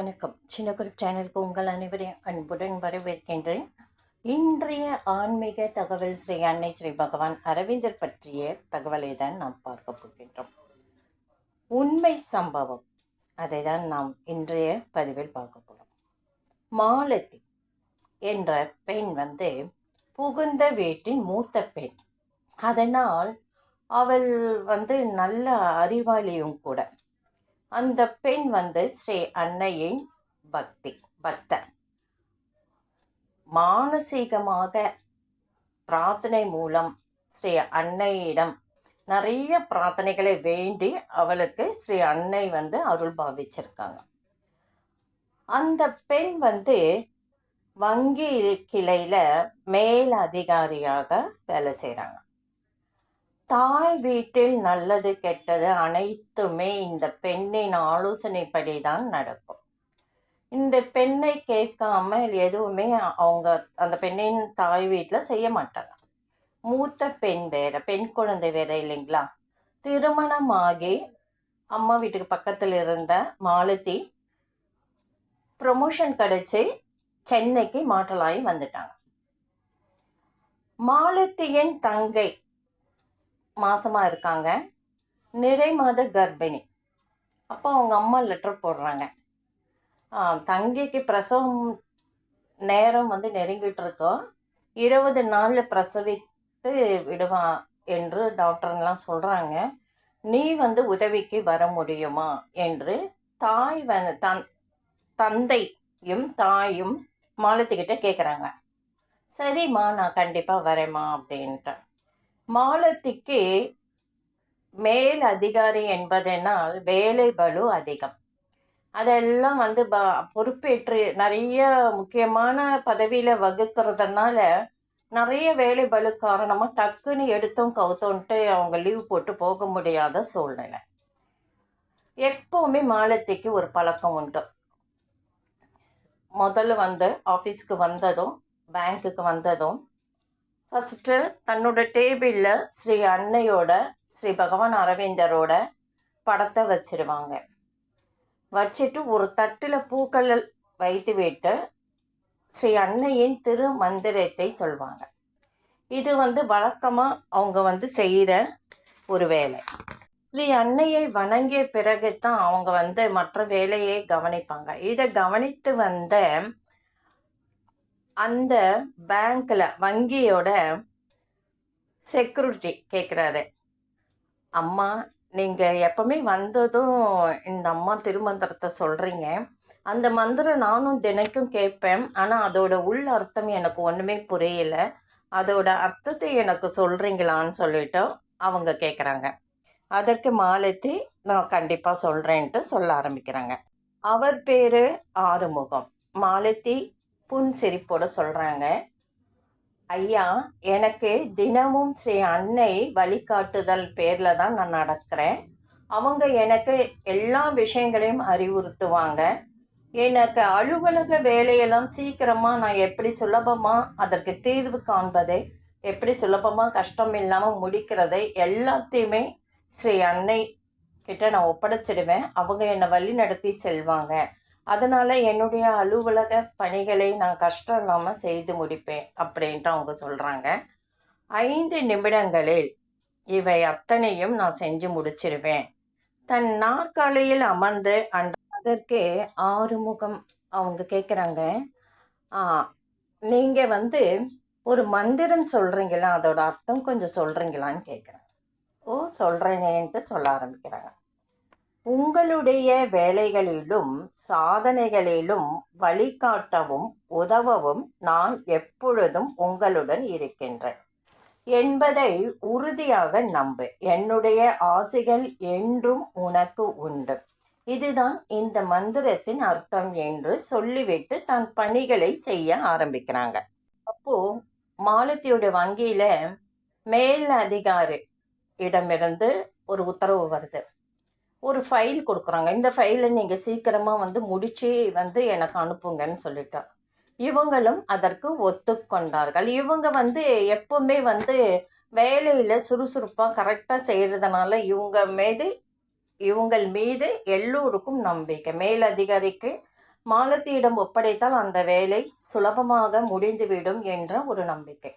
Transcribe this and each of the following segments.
வணக்கம். சின்ன குரூப் சேனலுக்கு உங்கள் அனைவரையும் அன்புடன் வரவேற்கின்றேன். இன்றைய ஆன்மீக தகவல் ஸ்ரீ அன்னை ஸ்ரீ பகவான் அரவிந்தர் பற்றிய தகவலை தான் நாம் பார்க்க போகின்றோம். உண்மை சம்பவம். அதை தான் நாம் இன்றைய பதிவில் பார்க்க போகிறோம் மாலதி என்ற பெண் வந்து புகுந்த வீட்டின் மூத்த பெண். அதனால் அவள் வந்து நல்ல அறிவாளியும் கூட. அந்த பெண் வந்து ஸ்ரீ அன்னையின் பக்தி பக்தர் மானசீகமாக பிரார்த்தனை மூலம் ஸ்ரீ அன்னையிடம் நிறைய பிரார்த்தனைகளை வேண்டி அவளுக்கு ஸ்ரீ அன்னை வந்து அருள் பாவிச்சிருக்காங்க. அந்த பெண் வந்து வங்கி கிளையில் மேல் அதிகாரியாக வேலை செய்கிறாங்க தாய் வீட்டில் நல்லது கெட்டது அனைத்துமே இந்த பெண்ணின் ஆலோசனைப்படி தான் நடக்கும். இந்த பெண்ணை கேட்காம எதுவுமே அவங்க அந்த பெண்ணின் தாய் வீட்டில் செய்ய மாட்டாங்க. மூத்த பெண் வேற பெண் குழந்தை வேற இல்லைங்களா? திருமணமாகி அம்மா வீட்டுக்கு பக்கத்தில் இருந்த மாலதி ப்ரொமோஷன் கிடைச்சி சென்னைக்கு மாற்றலாகி வந்துட்டாங்க. மாலத்தியின் தங்கை மாதமாக இருக்காங்க. நிறை மாத கர்ப்பிணி. அப்போ அவங்க அம்மா லெட்டர் போடுறாங்க. தங்கைக்கு பிரசவம் நேரம் வந்து நெருங்கிட்டு இருக்கோம். இருபது நாளில் பிரசவித்து விடுவான் என்று டாக்டர்லாம் சொல்கிறாங்க நீ வந்து உதவிக்கு வர முடியுமா? என்று தாய் வ தன் தந்தையும் தாயும் மாலத்திக்கிட்ட கேட்குறாங்க சரிம்மா நான் கண்டிப்பாக வரேம்மா அப்படின்ட்டு. மாலத்திக்கு மேல் அதிகாரி என்பதனால் வேலை பலு அதிகம். அதெல்லாம் வந்து ப பொறுப்பேற்று நிறைய முக்கியமான பதவியில் வகுக்கிறதுனால நிறைய வேலை பலு காரணமாக டக்குன்னு எடுத்தோம் கவுத்தோன்ட்டு அவங்க லீவ் போட்டு போக முடியாத சூழ்நிலை. எப்போவுமே மாலத்திக்கு ஒரு பழக்கம் உண்டு. முதல்ல வந்து ஆஃபீஸ்க்கு வந்ததும் பேங்க்குக்கு வந்ததும் ஃபஸ்ட்டு தன்னோட டேபிளில் ஸ்ரீ அன்னையோட ஸ்ரீ பகவான் அரவிந்தரோட படத்தை வச்சுருவாங்க. வச்சுட்டு ஒரு தட்டில் பூக்கள் வைத்து விட்டு ஸ்ரீ அன்னையின் திரு மந்திரத்தை சொல்வாங்க. இது வந்து வழக்கமாக அவங்க வந்து செய்கிற ஒரு வேலை. ஸ்ரீ அன்னையை வணங்கிய பிறகு தான் அவங்க வந்து மற்ற வேலையை கவனிப்பாங்க. இதை கவனித்து வந்த அந்த பேங்க்கில் வங்கியோட செக்யூரிட்டி கேட்குறாரு அம்மா நீங்கள் எப்பவுமே வந்ததும் இந்த அம்மா திருமந்திரத்தை சொல்கிறீங்க அந்த மந்திரம் நானும் தினைக்கும் கேட்பேன். ஆனால் அதோட உள் அர்த்தம் எனக்கு ஒன்றுமே புரியல. அதோட அர்த்தத்தை எனக்கு சொல்கிறீங்களான்னு சொல்லிட்டு அவங்க கேட்குறாங்க அதற்கு மாலத்தி நான் கண்டிப்பாக சொல்கிறேன்ட்டு சொல்ல ஆரம்பிக்கிறாங்க. அவர் பேர் ஆறுமுகம். மாலத்தி புன்சிரிப்போட சொல்கிறாங்க ஐயா எனக்கு தினமும் ஸ்ரீ அன்னை வழிகாட்டுதல் பேரில் தான் நான் நடக்கிறேன் அவங்க எனக்கு எல்லா விஷயங்களையும் அறிவுறுத்துவாங்க. எனக்கு அலுவலக வேலையெல்லாம் சீக்கிரமாக நான் எப்படி சுலபமாக அதற்கு தீர்வு காண்பதை எப்படி சுலபமாக கஷ்டம் இல்லாமல் முடிக்கிறதை எல்லாத்தையுமே ஸ்ரீ அன்னை கிட்ட நான் ஒப்படைச்சிடுவேன். அவங்க என்னை வழி நடத்தி செல்வாங்க. அதனால் என்னுடைய அலுவலக பணிகளை நான் கஷ்டம் இல்லாமல் செய்து முடிப்பேன் அப்படின்ட்டு அவங்க சொல்கிறாங்க ஐந்து நிமிடங்களில் இவை அத்தனையும் நான் செஞ்சு முடிச்சிருவேன். தன் நாற்காலியில் அமர்ந்து அன் அதற்கே ஆறுமுகம் அவங்க கேட்குறாங்க நீங்கள் வந்து ஒரு மந்திரம் சொல்கிறீங்களா அதோட அர்த்தம் கொஞ்சம் சொல்கிறீங்களான்னு கேட்குறேன் ஓ சொல்கிறேனேன்ட்டு சொல்ல ஆரம்பிக்கிறாங்க. உங்களுடைய வேலைகளிலும் சாதனைகளிலும் வழிகாட்டவும் உதவவும் நான் எப்பொழுதும் உங்களுடன் இருக்கின்றேன். என்பதை உறுதியாக நம்பு. என்னுடைய ஆசைகள் என்றும் உனக்கு உண்டு. இதுதான் இந்த மந்திரத்தின் அர்த்தம் என்று சொல்லிவிட்டு தன் பணிகளை செய்ய ஆரம்பிக்கிறாங்க. அப்போ மாலத்தியோட வங்கியில மேல் அதிகாரி இடமிருந்து ஒரு உத்தரவு வருது. ஒரு ஃபைல் கொடுக்குறாங்க. இந்த ஃபைலை நீங்கள் சீக்கிரமாக வந்து முடித்து வந்து எனக்கு அனுப்புங்கன்னு சொல்லிட்டான் இவங்களும் அதற்கு ஒத்துக்கொண்டார்கள். இவங்க வந்து எப்பவுமே வந்து வேலையில் சுறுசுறுப்பாக கரெக்டாக செய்கிறதுனால இவங்க மீது இவங்கள் மீது எல்லோருக்கும் நம்பிக்கை. மேலதிகாரிக்கு மாலத்தியிடம் ஒப்படைத்தால் அந்த வேலை சுலபமாக முடிந்துவிடும் என்ற ஒரு நம்பிக்கை.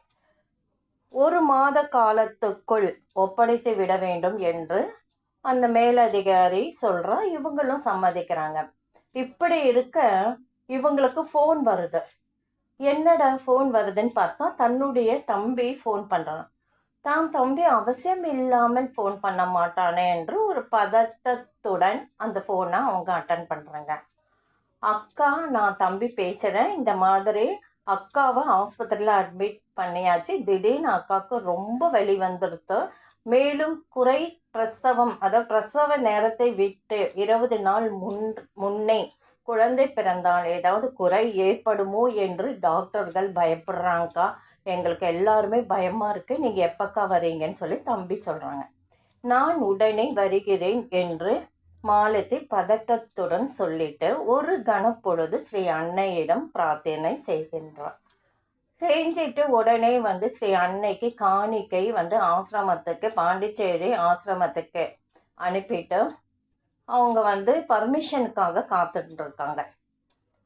ஒரு மாத காலத்துக்குள் ஒப்படைத்து விட வேண்டும் என்று அந்த மேலதிகாரி சொல்றா இவங்களும் சம்மதிக்கிறாங்க. இப்படி இருக்க இவங்களுக்கு ஃபோன் வருது. என்னடா ஃபோன் வருதுன்னு பார்த்தா தன்னுடைய தம்பி ஃபோன் பண்ணுறான் தான் தம்பி அவசியம் இல்லாமல் ஃபோன் பண்ண மாட்டானே என்று ஒரு பதட்டத்துடன் அந்த ஃபோனை அவங்க அட்டன் பண்ணுறாங்க அக்கா நான் தம்பி பேசுகிறேன் இந்த மாதிரி அக்காவை ஆஸ்பத்திரியில் அட்மிட் பண்ணியாச்சு. திடீர்னு அக்காவுக்கு ரொம்ப வெளி வந்துடுத்து. மேலும் குறை பிரசவம் அதாவது பிரசவ நேரத்தை விட்டு இருபது நாள் முன் முன்னே குழந்தை பிறந்தால் ஏதாவது குறை ஏற்படுமோ என்று டாக்டர்கள் பயப்படுறாங்கக்கா? எங்களுக்கு எல்லாருமே பயமாக இருக்குது நீங்கள் எப்பக்கா வரீங்கன்னு சொல்லி தம்பி சொல்கிறாங்க நான் உடனே வருகிறேன் என்று மாலத்தை பதட்டத்துடன் சொல்லிட்டு ஒரு கணப்பொழுது ஸ்ரீ அன்னையிடம் பிரார்த்தனை செய்கின்றார். செஞ்சிட்டு உடனே வந்து ஸ்ரீ அன்னைக்கு காணிக்கை வந்து ஆசிரமத்துக்கு பாண்டிச்சேரி ஆசிரமத்துக்கு அனுப்பிட்டு அவங்க வந்து பர்மிஷனுக்காக காத்துட்டு இருக்காங்க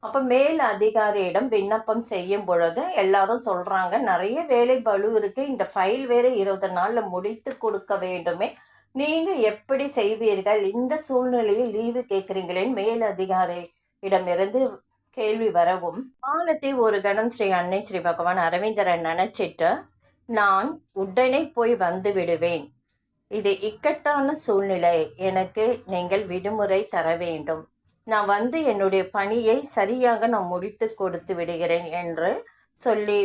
அப்போ மேல் அதிகாரியிடம் விண்ணப்பம் செய்யும் பொழுது எல்லாரும் சொல்கிறாங்க நிறைய வேலை பலு இருக்குது இந்த ஃபைல் வேறு இருபது நாளில் முடித்து கொடுக்க வேண்டுமே. நீங்கள் எப்படி செய்வீர்கள்? இந்த சூழ்நிலையில் லீவு கேட்குறீங்களேன்னு மேல் அதிகாரியிடமிருந்து கேள்வி வரவும் காலத்தை ஒரு கணம் ஸ்ரீ அன்னை ஸ்ரீ பகவான் அரவிந்தரன் நினச்சிட்டு நான் உடனே போய் வந்து விடுவேன். இது இக்கட்டான சூழ்நிலை. எனக்கு நீங்கள் விடுமுறை தர வேண்டும். நான் வந்து என்னுடைய பணியை சரியாக நான் முடித்து கொடுத்து விடுகிறேன் என்று சொல்லி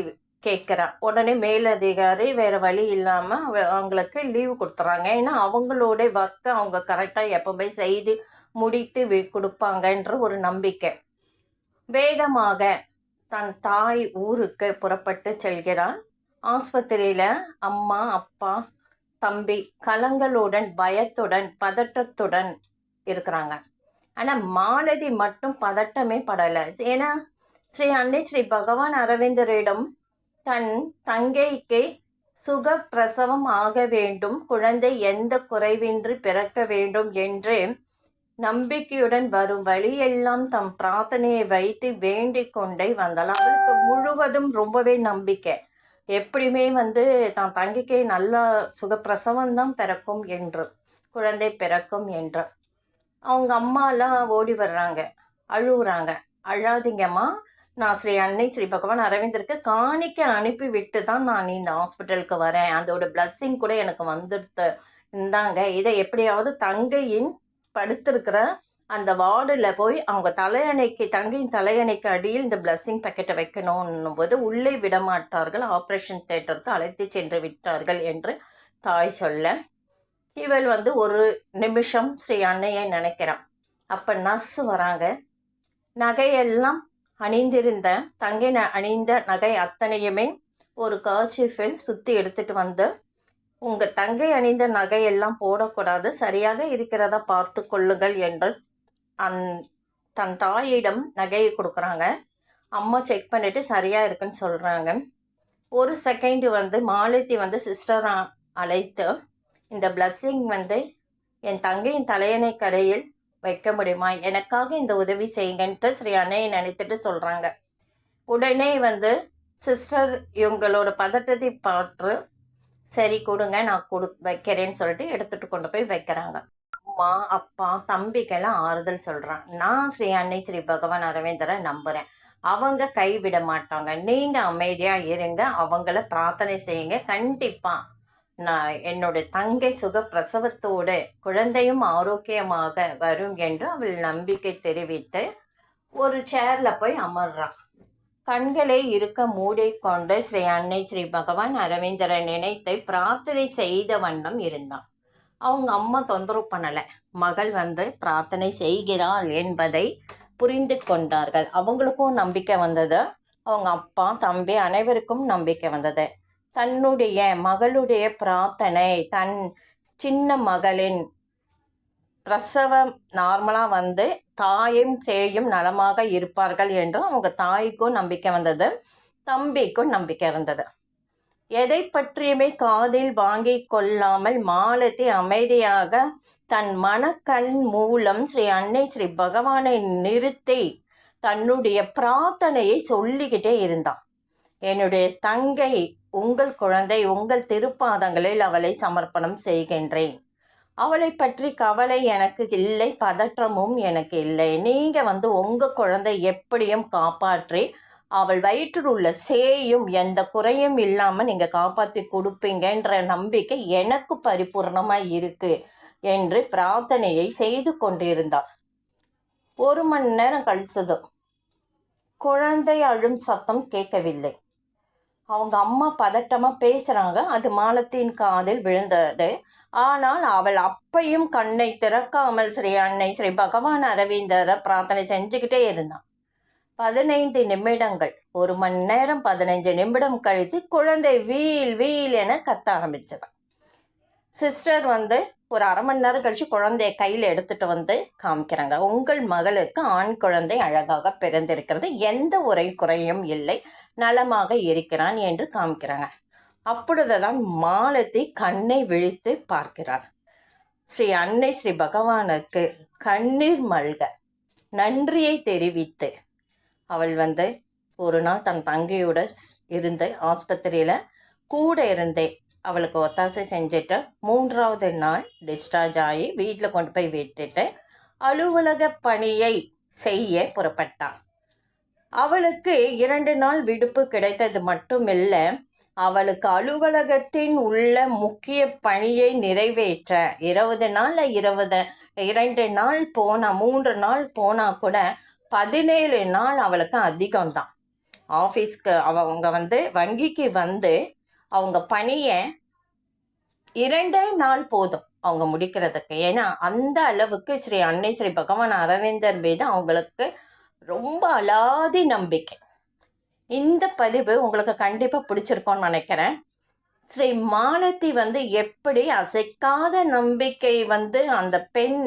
கேட்குறான். உடனே மேலதிகாரி வேறு வழி இல்லாமல் அவங்களுக்கு லீவு கொடுத்துறாங்க. ஏன்னா அவங்களோட ஒர்க்கை அவங்க கரெக்டாக எப்போவுமே செய்து முடித்து வி கொடுப்பாங்கன்ற ஒரு நம்பிக்கை. வேகமாக தன் தாய் ஊருக்கு புறப்பட்டு செல்கிறான். ஆஸ்பத்திரியில் அம்மா அப்பா தம்பி கலங்களுடன் பயத்துடன் பதட்டத்துடன் இருக்கிறாங்க. ஆனால் மாலதி மட்டும் பதட்டமே படலை. ஏன்னா ஸ்ரீ அன்னை ஸ்ரீ பகவான் அரவிந்தரிடம் தன் தங்கைக்கு சுக பிரசவம் ஆக வேண்டும். குழந்தை எந்த குறைவின்றி பிறக்க வேண்டும் என்று நம்பிக்கையுடன் வரும் வழியெல்லாம் தம் பிரார்த்தனையை வைத்து வேண்டிக் கொண்டே வந்தாள் அவளுக்கு முழுவதும் ரொம்பவே நம்பிக்கை. எப்படியுமே வந்து தான் தங்கிக்கை நல்ல சுகப்பிரசவம் தான் பிறக்கும் என்று குழந்தை பிறக்கும் என்று அவங்க அம்மாலாம் ஓடி வர்றாங்க அழுகுறாங்க அழாதீங்கம்மா நான் ஸ்ரீ அன்னை ஸ்ரீ பகவான் அரவிந்தருக்கு காணிக்க அனுப்பி விட்டு தான் நான் இந்த ஹாஸ்பிட்டலுக்கு வரேன். அதோட பிளஸ்ஸிங் கூட எனக்கு வந்துடுத்து இருந்தாங்க இதை எப்படியாவது தங்கையின் படுத்திருக்கிற அந்த வார்டில் போய் அவங்க தலையணைக்கு தங்கையின் தலையணைக்கு அடியில் இந்த பிளஸ்ஸிங் பேக்கெட்டை வைக்கணும் போது உள்ளே விடமாட்டார்கள். ஆப்ரேஷன் தேட்டருக்கு அழைத்து சென்று விட்டார்கள் என்று தாய் சொல்ல. இவள் வந்து ஒரு நிமிஷம் ஸ்ரீ அன்னையை நினைக்கிறான். அப்போ நர்ஸ் வராங்க. நகையெல்லாம் அணிந்திருந்த தங்கை அணிந்த நகை அத்தனையுமே ஒரு கர்ச்சிஃபில் சுற்றி எடுத்துகிட்டு வந்து உங்கள் தங்கை அணிந்த நகையெல்லாம் போடக்கூடாது சரியாக இருக்கிறதா பார்த்து கொள்ளுங்கள் என்று அந் தன் தாயிடம் நகையை கொடுக்குறாங்க. அம்மா செக் பண்ணிவிட்டு சரியாக இருக்குன்னு சொல்கிறாங்க ஒரு செகண்டு வந்து மாலத்தி வந்து சிஸ்டரை அழைத்து இந்த பிளஸ்ஸிங் வந்து என் தங்கையின் தலையணை கடையில் வைக்க முடியுமா? எனக்காக இந்த உதவி செய்யுங்கன்ட்டு ஸ்ரீ அன்னையை நினைத்துட்டு சொல்கிறாங்க உடனே வந்து சிஸ்டர் இவங்களோட பதட்டத்தை பார்த்து சரி கொடுங்க நான் கொடு வைக்கிறேன்னு சொல்லிட்டு எடுத்துகிட்டு கொண்டு போய் வைக்கிறாங்க. அம்மா அப்பா தம்பிக்கெல்லாம் ஆறுதல் சொல்கிறான் நான் ஸ்ரீ அன்னை ஸ்ரீ பகவான் அரவிந்தரை நம்புகிறேன் அவங்க கைவிட மாட்டாங்க. நீங்கள் அமைதியாக இருங்க. அவங்கள பிரார்த்தனை செய்யுங்க. கண்டிப்பாக நான் என்னுடைய தங்கை சுக பிரசவத்தோடு குழந்தையும் ஆரோக்கியமாக வரும் என்று அவள் நம்பிக்கை தெரிவித்து ஒரு சேரில் போய் அமர்றான். கண்களை இருக்க மூடிக்கொண்டு ஸ்ரீ அன்னை ஸ்ரீ பகவான் அரவிந்தரை நினைத்து பிரார்த்தனை செய்த வண்ணம் இருந்தான் அவங்க அம்மா தொந்தரவு பண்ணலை. மகள் வந்து பிரார்த்தனை செய்கிறாள் என்பதை புரிந்து கொண்டார்கள். அவங்களுக்கும் நம்பிக்கை வந்தது. அவங்க அப்பா தம்பி அனைவருக்கும் நம்பிக்கை வந்தது. தன்னுடைய மகளுடைய பிரார்த்தனை தன் சின்ன மகளின் பிரசவம் நார்மலாக வந்து தாயும் சேயும் நலமாக இருப்பார்கள் என்று அவங்க தாய்க்கும் நம்பிக்கை வந்தது தம்பிக்கும் நம்பிக்கை இருந்தது. எதை பற்றியுமே காதில் வாங்கி கொள்ளாமல் மாலத்தி அமைதியாக தன் மனக்கண் மூலம் ஸ்ரீ அன்னை ஸ்ரீ பகவானை நிறுத்தி தன்னுடைய பிரார்த்தனையை சொல்லிக்கிட்டே இருந்தான். என்னுடைய தங்கை உங்கள் குழந்தை உங்கள் திருப்பாதங்களில் அவளை சமர்ப்பணம் செய்கின்றேன். அவளை பற்றி கவலை எனக்கு இல்லை பதற்றமும் எனக்கு இல்லை. நீங்கள் வந்து உங்கள் குழந்தை எப்படியும் காப்பாற்றி அவள் வயிற்றில் உள்ள சேயும் எந்த குறையும் இல்லாமல் நீங்கள் காப்பாற்றி கொடுப்பீங்கன்ற நம்பிக்கை எனக்கு பரிபூர்ணமாக இருக்குது என்று பிரார்த்தனையை செய்து கொண்டிருந்தாள். ஒரு மணி நேரம் கழிச்சதும் குழந்தை அழும் சத்தம் கேட்கவில்லை. அவங்க அம்மா பதட்டமாக பேசுகிறாங்க அது மாலத்தின் காதில் விழுந்தது. ஆனால் அவள் அப்பையும் கண்ணை திறக்காமல் ஸ்ரீ அன்னை ஸ்ரீ பகவான் அரவிந்தரை பிரார்த்தனை செஞ்சுக்கிட்டே இருந்தான் பதினைந்து நிமிடங்கள். ஒரு மணி நேரம் பதினைஞ்சு நிமிடம் கழித்து குழந்தை வீல் வீல் என கத்த ஆரம்பிச்சதான் சிஸ்டர் வந்து ஒரு அரை மணி நேரம் கழிச்சு குழந்தைய கையில் எடுத்துட்டு வந்து காமிக்கிறாங்க. உங்கள் மகளுக்கு ஆண் குழந்தை அழகாக பிறந்திருக்கிறது. எந்த உரை குறையும் இல்லை. நலமாக இருக்கிறான் என்று காமிக்கிறாங்க. அப்பொழுதுதான் மாலத்தி கண்ணை விழித்து பார்க்கிறான் ஸ்ரீ அன்னை ஸ்ரீ பகவானுக்கு கண்ணீர் மல்க நன்றியை தெரிவித்து அவள் வந்து ஒரு நாள் தன் தங்கையோட இருந்து ஆஸ்பத்திரியில் கூட இருந்தே அவளுக்கு ஒத்தாசை செஞ்சுட்டு மூன்றாவது நாள் டிஸ்சார்ஜ் ஆகி வீட்டில் கொண்டு போய் விட்டுட்டு அலுவலக பணியை செய்ய புறப்பட்டான் அவளுக்கு இரண்டு நாள் விடுப்பு கிடைத்தது மட்டுமில்லை அவளுக்கு அலுவலகத்தின் உள்ள முக்கிய பணியை நிறைவேற்ற இருபது நாளில் இருபது இரண்டு நாள் போனால் மூன்று நாள் போனால் கூட பதினேழு நாள் அவளுக்கு அதிகம்தான். ஆஃபீஸ்க்கு அவங்க வந்து வங்கிக்கு வந்து அவங்க பணியை இரண்டே நாள் போதும் அவங்க முடிக்கிறதுக்கு. ஏன்னா அந்த அளவுக்கு ஸ்ரீ அன்னை ஸ்ரீ பகவான் அரவிந்தர் மீது அவங்களுக்கு ரொம்ப அலாதி நம்பிக்கை. இந்த பதிவு உங்களுக்கு கண்டிப்பாக பிடிச்சிருக்கோன்னு நினைக்கிறேன். ஸ்ரீ மாலதி வந்து எப்படி அசைக்காத நம்பிக்கை வந்து அந்த பெண்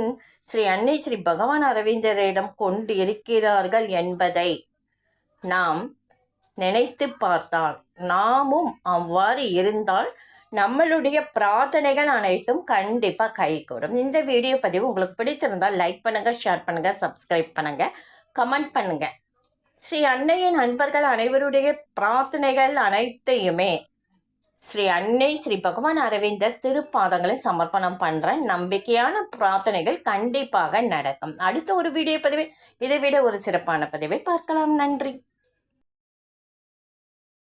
ஸ்ரீ அன்னை ஸ்ரீ பகவான் அரவிந்தரிடம் கொண்டு இருக்கிறார்கள் என்பதை நாம் நினைத்து பார்த்தால் நாமும் அவ்வாறு இருந்தால் நம்மளுடைய பிரார்த்தனைகள் அனைத்தும் கண்டிப்பாக கைகூடும். இந்த வீடியோ பதிவு உங்களுக்கு பிடித்திருந்தால் லைக் பண்ணுங்கள் ஷேர் பண்ணுங்கள் சப்ஸ்கிரைப் பண்ணுங்கள் கமெண்ட் பண்ணுங்கள் ஸ்ரீ அன்னையின் நண்பர்கள் அனைவருடைய பிரார்த்தனைகள் அனைத்தையுமே ஸ்ரீ அன்னை ஸ்ரீ பகவான் அரவிந்தர் திருப்பாதங்களை சமர்ப்பணம் பண்ணுற நம்பிக்கையான பிரார்த்தனைகள் கண்டிப்பாக நடக்கும். அடுத்த ஒரு வீடியோ பதிவை இதை விட ஒரு சிறப்பான பதிவை பார்க்கலாம். நன்றி.